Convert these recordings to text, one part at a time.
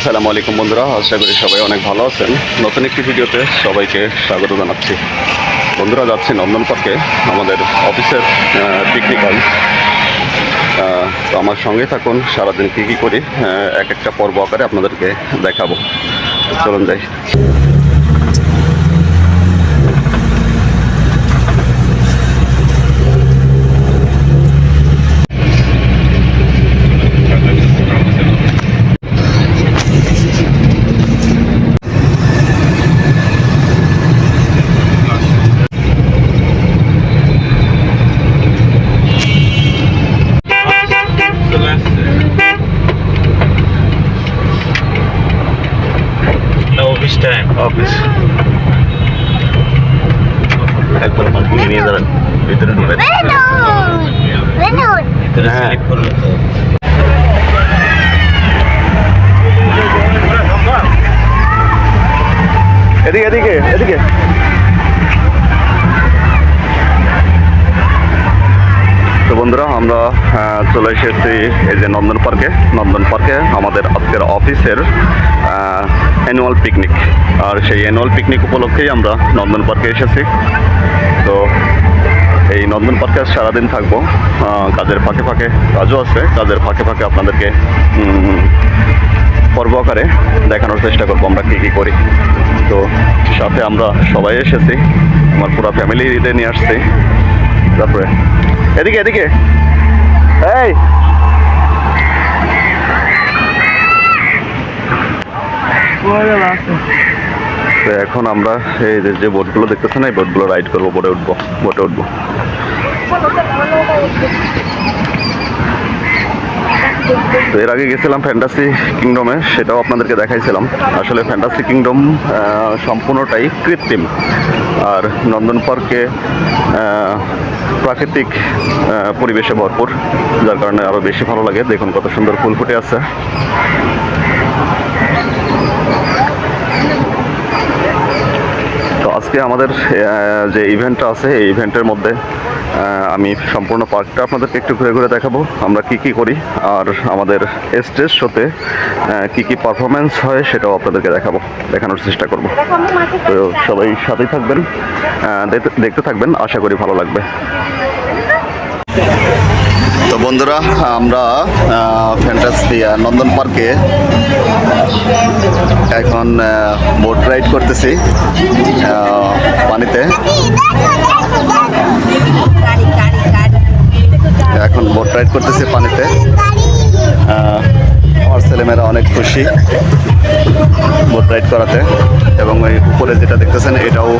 আসসালামু আলাইকুম বন্ধুরা, আশা করি সবাই অনেক ভালো আছেন। নতুন একটি ভিডিওতে সবাইকে স্বাগত জানাচ্ছি। বন্ধুরা, যাচ্ছি নন্দন পার্কে আমাদের অফিসের পিকনিক হল তো আমার সঙ্গে থাকুন, সারাদিন কী কী করি এক একটা পর্ব আকারে আপনাদেরকে দেখাবো। চলুন যাই অফিস টাইম অফিস একবার মাকে নিয়ে যাবেন। ভিতরে! হ্যাঁ। এদিকে এদিকে এদিকে। তো বন্ধুরা আমরা চলে এসেছি এই যে নন্দন পার্কে। নন্দন পার্কে আমাদের আজকের অফিসের অ্যানুয়াল পিকনিক আর সেই অ্যানুয়াল পিকনিক উপলক্ষেই আমরা নন্দন পার্কে এসেছি। এই নন্দন পার্কে সারাদিন থাকব। কাজের ফাঁকে ফাঁকে কাজও আছে। কাজের ফাঁকে ফাঁকে আপনাদেরকে পর্ব আকারে দেখানোর চেষ্টা করব আমরা কী কী করি। তো সাথে আমরা সবাই এসেছি। আমার পুরো ফ্যামিলিতে নিয়ে আসছি। তারপরে, এদিকে এদিকে। এই! তো এখন আমরা এই যে বোটগুলো দেখতেছেন, এই বোটগুলো রাইড করব বোটে উঠবো বোটে উঠবো। তো এর আগে গেছিলাম ফ্যান্টাসি কিংডমে সেটাও আপনাদেরকে দেখাইছিলাম। আসলে ফ্যান্টাসি কিংডম সম্পূর্ণটাই কৃত্রিম। আর নন্দন পার্কে প্রাকৃতিক পরিবেশে ভরপুর, যার কারণে আরও বেশি ভালো লাগে। দেখুন কত সুন্দর ফুল ফুটে আছে। তো আজকে আমাদের যে ইভেন্টটা আছে, এই ইভেন্টের মধ্যে আমি সম্পূর্ণ পার্কটা আপনাদেরকে একটু ঘুরে ঘুরে দেখাবো। আমরা কি কি করি আর আমাদের স্টেজ শোতে কি কি পারফরমেন্স হয় সেটাও আপনাদেরকে দেখাবো, দেখানোর চেষ্টা করব। তো সবাই সাথেই থাকবেন দেখতে থাকবেন, আশা করি ভালো লাগবে। তো বন্ধুরা, আমরা ফ্যান্টাসি নন্দন পার্কে এখন বোট রাইড করতেছি পানিতে। রাইড করতেছি পানিতে। আমার ছেলেমেয়েরা অনেক খুশি বোট রাইড করাতে। এবং ওই উপরে যেটা দেখতেছেন এটাও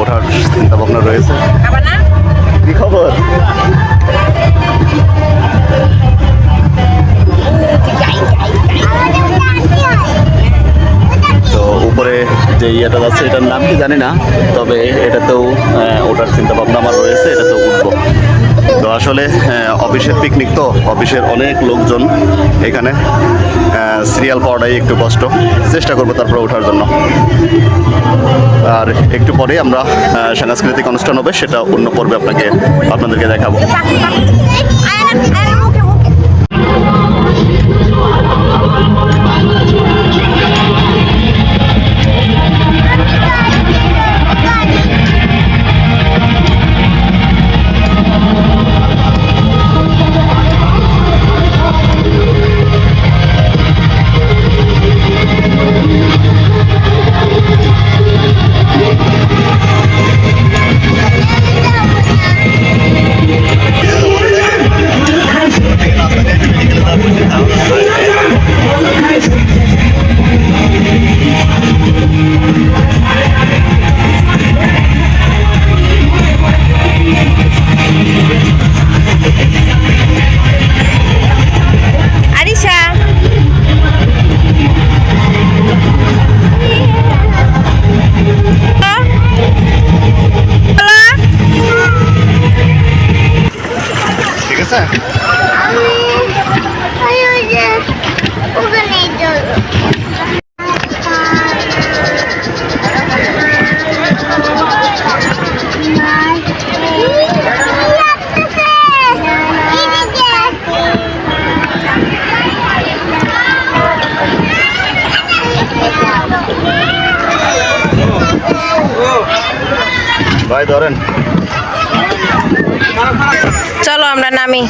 ওঠার চিন্তা ভাবনা রয়েছে কি খবর? তো উপরে যে ইয়েটা যাচ্ছে এটার নাম কি জানি না তবে এটাতেও ওঠার চিন্তা ভাবনা আমার রয়েছে এটাতেও উঠবো। তো আসলে অফিসের পিকনিক তো, অফিসের অনেক লোকজন এখানে। সিরিয়াল পাওয়াটাই একটু কষ্ট। চেষ্টা করব তারপরে ওঠার জন্য। আর একটু পরে আমরা সাংস্কৃতিক অনুষ্ঠান হবে, সেটা অন্য পর্বে আপনাকে, আপনাদেরকে দেখাবো। ভাই ধরেন। চলো আমরা নামি।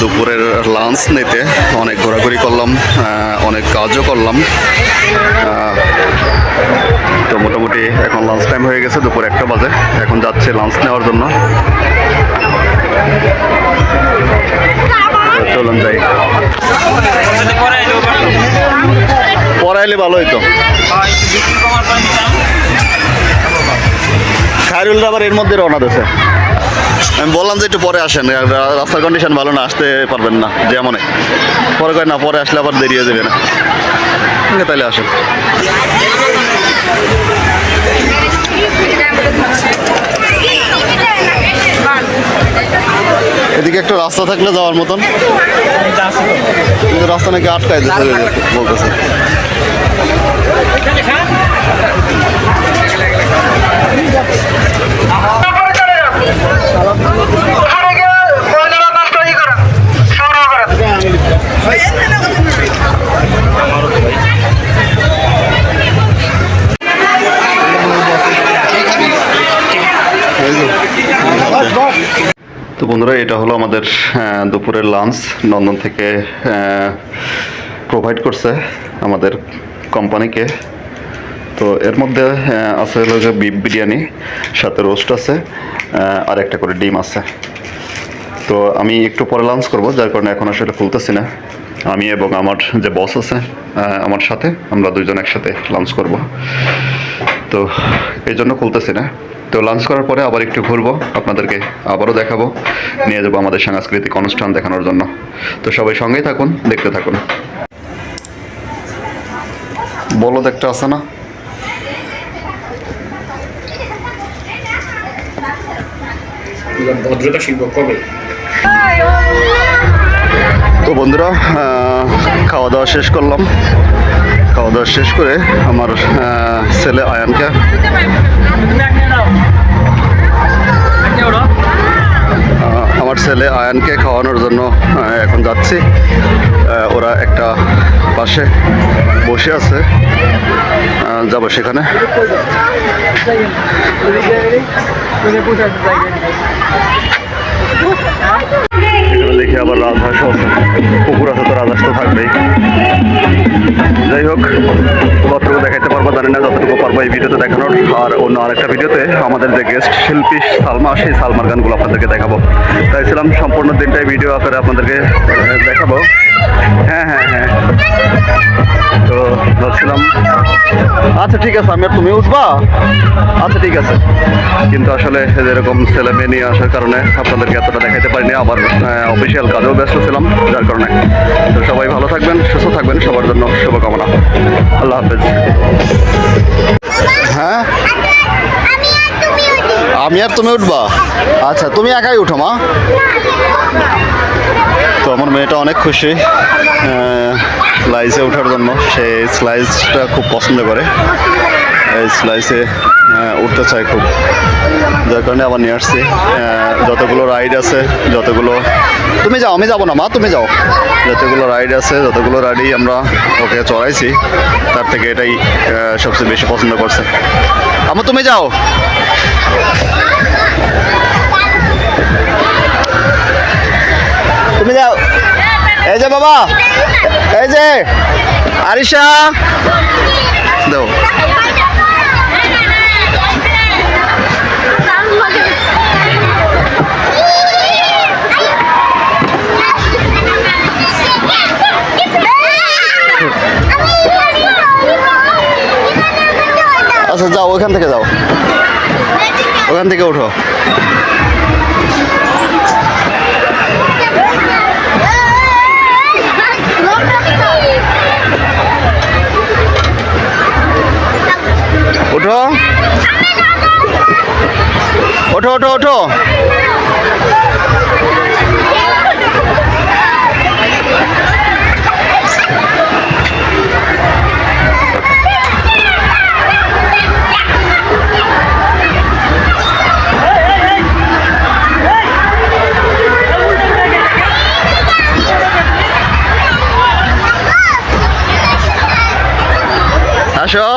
দুপুরের লাঞ্চ নিতে অনেক ঘোরাঘুরি করলাম অনেক কাজও করলাম। তো মোটামুটি এখন লাঞ্চ টাইম হয়ে গেছে, দুপুর একটা বাজে। এখন যাচ্ছে লাঞ্চ নেওয়ার জন্য। চলুন যাই। পড়াইলে ভালো হইতো খায়রুলরা আবার এর মধ্যে রওনা দিয়েছে। আমি বললাম যে একটু পরে আসেন রাস্তার কন্ডিশন ভালো না, আসতে পারবেন না যেমন পরে কয় না, পরে আসলে আবার দেরি হয়ে যাবে না। তাহলে আসেন। এদিকে একটা রাস্তা থাকলে যাওয়ার মতন। কিন্তু রাস্তা নাকি আটকায় দিচ্ছে বলতেছে। তো বন্ধুরা, এটা হলো আমাদের দুপুরের লাঞ্চ নন্দন থেকে প্রোভাইড করছে আমাদের কোম্পানিকে তো এর মধ্যে আছে হলো বিফ বিরিয়ানি, সাথে রোস্ট আছে। আর একটা করে ডিম আছে। তো আমি একটু পরে লাঞ্চ করব, যার কারণে এখন আসলে খুলতেছি না। আমি এবং আমার যে বস আছে আমার সাথে আমরা দুইজন একসাথে লাঞ্চ করব। তো এই জন্য খুলতেছি না। তো লাঞ্চ করার পরে আবার একটু ঘুরবো, আপনাদেরকে আবারও দেখাবো। নিয়ে যাব আমাদের সাংস্কৃতিক অনুষ্ঠান দেখানোর জন্য। তো সবাই সঙ্গেই থাকুন, দেখতে থাকুন। বলদ একটা আছে না? ভদ্রতা শিল্প কবে? তো বন্ধুরা খাওয়া দাওয়া শেষ করলাম। খাওয়া দাওয়া শেষ করে আমার ছেলে আয়ানকে আমার ছেলে আয়ানকে খাওয়ানোর জন্য এখন যাচ্ছি। ওরা একটা পাশে বসে আছে। যাব সেখানে। দেখি আবার রাজহাঁসও পুকুর আছে তো রাজহাঁস তো থাকবেই। যাই হোক কতটুকু দেখাইতে পারব জানি না, যতটুকু পারব এই ভিডিওতে দেখানোর। আর অন্য আরেকটা ভিডিওতে আমাদের যে গেস্ট শিল্পী সালমা, সেই সালমার গানগুলো আপনাদেরকে দেখাবো। চাইছিলাম সম্পূর্ণ দিনটাই ভিডিও আকারে আপনাদেরকে দেখাবো। হ্যাঁ হ্যাঁ হ্যাঁ। তো ভাবছিলাম আচ্ছা ঠিক আছে, আমি আর তুমি উঠবা? আচ্ছা ঠিক আছে। কিন্তু আসলে যেরকম ছেলে মেয়ে নিয়ে আসার কারণে আপনাদেরকে এতটা দেখাতে পারিনি। আবার অফিসিয়াল কাজেও ব্যস্ত ছিলাম যার কারণে। তো সবাই ভালো থাকবেন সুস্থ থাকবেন সবার জন্য শুভকামনা। আল্লাহ হাফেজ। হ্যাঁ? আমি আর তুমি উঠবা? আচ্ছা তুমি একাই উঠো মা। তো আমার মেয়েটা অনেক খুশি স্লাইসে ওঠার জন্য। সে স্লাইসটা খুব পছন্দ করে। স্লাইসে উঠতে চাই খুব। যার কারণে আবার নিয়ে আসছি। যতগুলো রাইড আছে, যতগুলো তুমি যাও, আমি যাব না, মা, তুমি যাও। যতগুলো রাইড আছে, যতগুলো রাইডই আমরা ওকে চড়াইছি, তার থেকে এটাই সবচেয়ে বেশি পছন্দ করছে। আমার তুমি যাও। তুমি যাও। এই যে বাবা, এই যে আরিশা। আচ্ছা যাও ওখান থেকে যাও। ওখান থেকে উঠো ওঠো। ওঠো ওঠো ওঠো। আসো